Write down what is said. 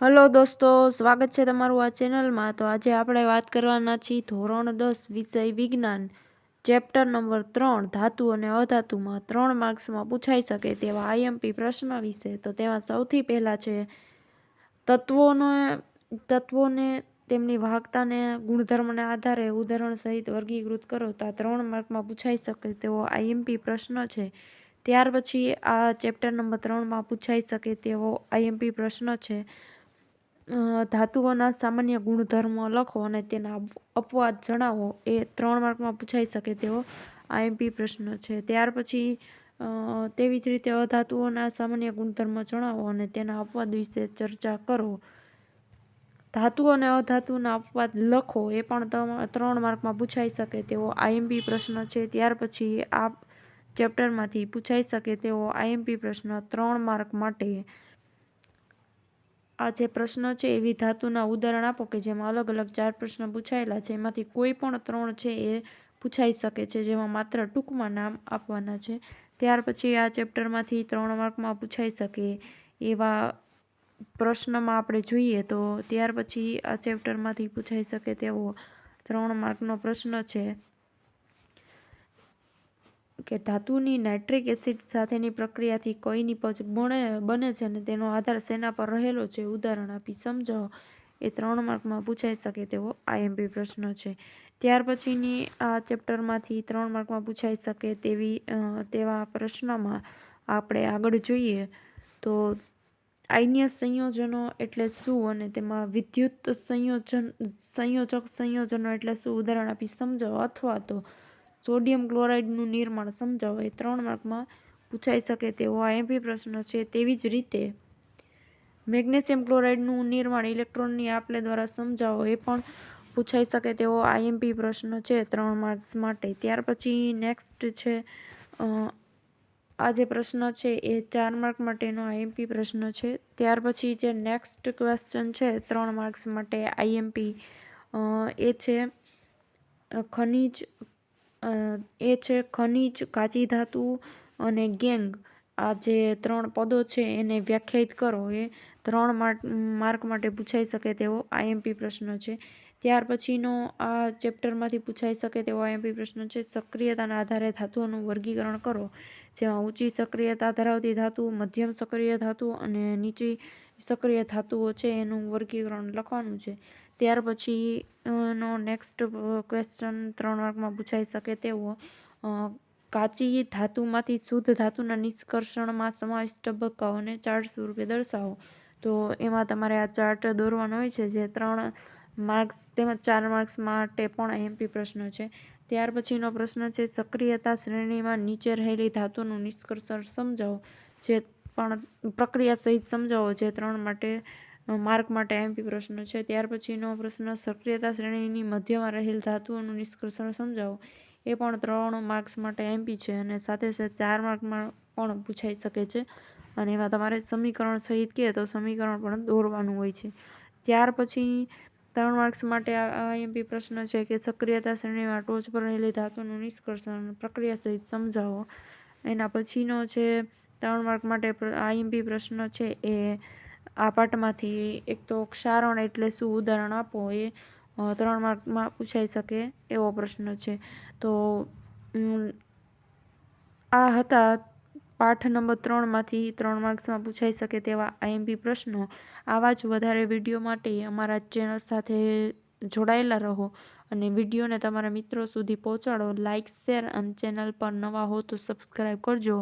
Hello દોસ્તો, સ્વાગત છે તમારું આ ચેનલમાં. તો આજે આપણે વાત કરવાના છીએ ધોરણ દસ વિષય વિજ્ઞાન, ચેપ્ટર નંબર ત્રણ, ધાતુ અને અધાતુમાં ત્રણ માર્ક્સમાં પૂછાઈ શકે તેવા આઈએમપી પ્રશ્ન વિશે. તો તેમાં સૌથી પહેલાં છે, તત્વોનો, તત્વોને, તેમની વાહકતાને, ગુણધર્મને આધારે ઉદાહરણ સહિત વર્ગીકૃત કરો. તો આ ત્રણ માર્કમાં પૂછાઈ શકે તેવો આઈએમપી પ્રશ્ન છે. ત્યાર પછી આ ચેપ્ટર નંબર ત્રણમાં પૂછાઈ શકે તેવો આઈએમપી પ્રશ્ન છે. ધાતુઓના સામાન્ય ગુણધર્મો લખો અને તેના અપવાદ જણાવો. એ ત્રણ માર્કમાં પૂછાઈ શકે તેવો આઈએમપી પ્રશ્ન છે. ત્યાર પછી તેવી જ રીતે અધાતુઓના સામાન્ય ગુણધર્મો જણાવો અને તેના અપવાદ વિશે ચર્ચા કરો. ધાતુ અને અધાતુના અપવાદ લખો. એ પણ ત્રણ માર્કમાં પૂછાઈ શકે તેવો આઈએમપી પ્રશ્ન છે. ત્યાર પછી આ ચેપ્ટરમાંથી પૂછાઈ શકે તેવો આઈએમપી પ્રશ્ન ત્રણ માર્ક માટે આ જે પ્રશ્ન છે એવી ધાતુના ઉદાહરણ આપો કે જેમાં અલગ અલગ ચાર પ્રશ્ન પૂછાયેલા છે. એમાંથી કોઈ પણ ત્રણ છે, એ પૂછાઈ શકે છે, જેમાં માત્ર ટૂંકમાં નામ આપવાના છે. ત્યાર પછી આ ચેપ્ટરમાંથી ત્રણ માર્કમાં પૂછાઈ શકે એવા પ્રશ્નમાં આપણે જોઈએ તો ત્યાર પછી આ ચેપ્ટરમાંથી પૂછાઈ શકે તેવો ત્રણ માર્કનો પ્રશ્ન છે. કે ધાતુની નાઇટ્રિક એસિડ સાથેની પ્રક્રિયાથી કઈ નિપજ બને બને છે અને તેનો આધાર શેના પર રહેલો છે. ઉદાહરણ આપી સમજો. એ ત્રણ માર્કમાં પૂછાઈ શકે તેવો આઈએમપી પ્રશ્ન છે. ત્યાર પછીની આ ચેપ્ટરમાંથી ત્રણ માર્કમાં પૂછાઈ શકે તેવી તેવા પ્રશ્નમાં આપણે આગળ જોઈએ. તો આઈનીય સંયોજનો એટલે શું અને તેમાં વિદ્યુત સંયોજન, સંયોજક સંયોજનો એટલે શું? ઉદાહરણ આપી સમજાવો અથવા તો સોડિયમ ક્લોરાઇડનું નિર્માણ સમજાવો એ ત્રણ માર્કમાં પૂછાઈ શકે તેવો આઈએમપી પ્રશ્ન છે. તેવી જ રીતે, મેગ્નેશિયમ ક્લોરાઇડનું નિર્માણ ઇલેક્ટ્રોનની આપલે દ્વારા સમજાવો એ પણ પૂછાઈ શકે તેવો આઈએમપી પ્રશ્ન છે ત્રણ માર્ક્સ માટે. ત્યાર પછી નેક્સ્ટ છે આ જે પ્રશ્ન છે એ ચાર માર્ક માટેનો આઈએમપી પ્રશ્ન છે. ત્યાર પછી જે નેક્સ્ટ ક્વેશ્ચન છે ત્રણ માર્ક્સ માટે આઈએમપી એ છે ખનિજ એ છે ખનિજ, કાચી ધાતુ અને ગેંગ. આ જે ત્રણ પદો છે એને વ્યાખ્યાયિત કરો. એ ત્રણ માર્ક માટે પૂછાઈ શકે તેવો આઈએમપી પ્રશ્ન છે. ત્યાર પછીનો આ ચેપ્ટરમાંથી પૂછાઈ શકે તેવો આઈએમપી પ્રશ્ન છે. સક્રિયતાના આધારે ધાતુઓનું વર્ગીકરણ કરો, જેમાં ઊંચી સક્રિયતા ધરાવતી ધાતુ, મધ્યમ સક્રિય ધાતુ અને નીચી સક્રિય ધાતુઓ છે એનું વર્ગીકરણ લખવાનું છે. ત્યાર પછી નો નેક્સ્ટ ક્વેશ્ચન ત્રણ માર્કમાં પૂછાઈ શકે તેવો. કાચી ધાતુમાંથી શુદ્ધ ધાતુના નિષ્કર્ષણમાં સમાવિષ્ટ તબક્કાઓને ચાર્ટ સ્વરૂપે દર્શાવો. તો એમાં તમારે આ ચાર્ટ દોરવાનો હોય છે, જે ત્રણ માર્ક્સ તેમજ ચાર માર્ક્સ માટે પણ એમપી પ્રશ્ન છે. ત્યાર પછીનો પ્રશ્ન છે, સક્રિયતા શ્રેણીમાં નીચે રહેલી ધાતુનું નિષ્કર્ષણ સમજાવો. જે પણ પ્રક્રિયા સહિત સમજાવો, જે ત્રણ માટે માર્ક માટે એમપી પ્રશ્ન છે. ત્યાર પછીનો પ્રશ્ન, સક્રિયતા શ્રેણીની મધ્યમાં રહેલ ધાતુઓનું નિષ્કર્ષણ સમજાવો. એ પણ ત્રણ માર્ક્સ માટે એમપી છે અને સાથે સાથે ચાર માર્કમાં પણ પૂછાઈ શકે છે. અને એમાં તમારે સમીકરણ સહિત કહે તો સમીકરણ પણ દોરવાનું હોય છે. ત્યાર પછી ત્રણ માર્ક્સ માટે એમપી પ્રશ્ન છે કે સક્રિયતા શ્રેણીમાં ટોચ પર રહેલી ધાતુનું નિષ્કર્ષણ પ્રક્રિયા સહિત સમજાવો. એના પછીનો છે, ત્રણ માર્ક માટે આઈએમપી પ્રશ્ન છે એ આ પાઠમાંથી એક તો ક્ષારણ એટલે શું ઉદાહરણ આપો એ ત્રણ માર્કમાં પૂછાઈ શકે એવો પ્રશ્ન છે. તો આ હતા પાઠ નંબર ત્રણમાંથી ત્રણ માર્ક્સમાં પૂછાઈ શકે તેવા આઈએમપી પ્રશ્નો. આવા જ વધારે વીડિયો માટે અમારા ચેનલ સાથે જોડાયેલા રહો અને વિડીયોને તમારા મિત્રો સુધી પહોંચાડો. લાઇક શેર અને ચેનલ પર નવા હો તો સબસ્ક્રાઈબ કરજો.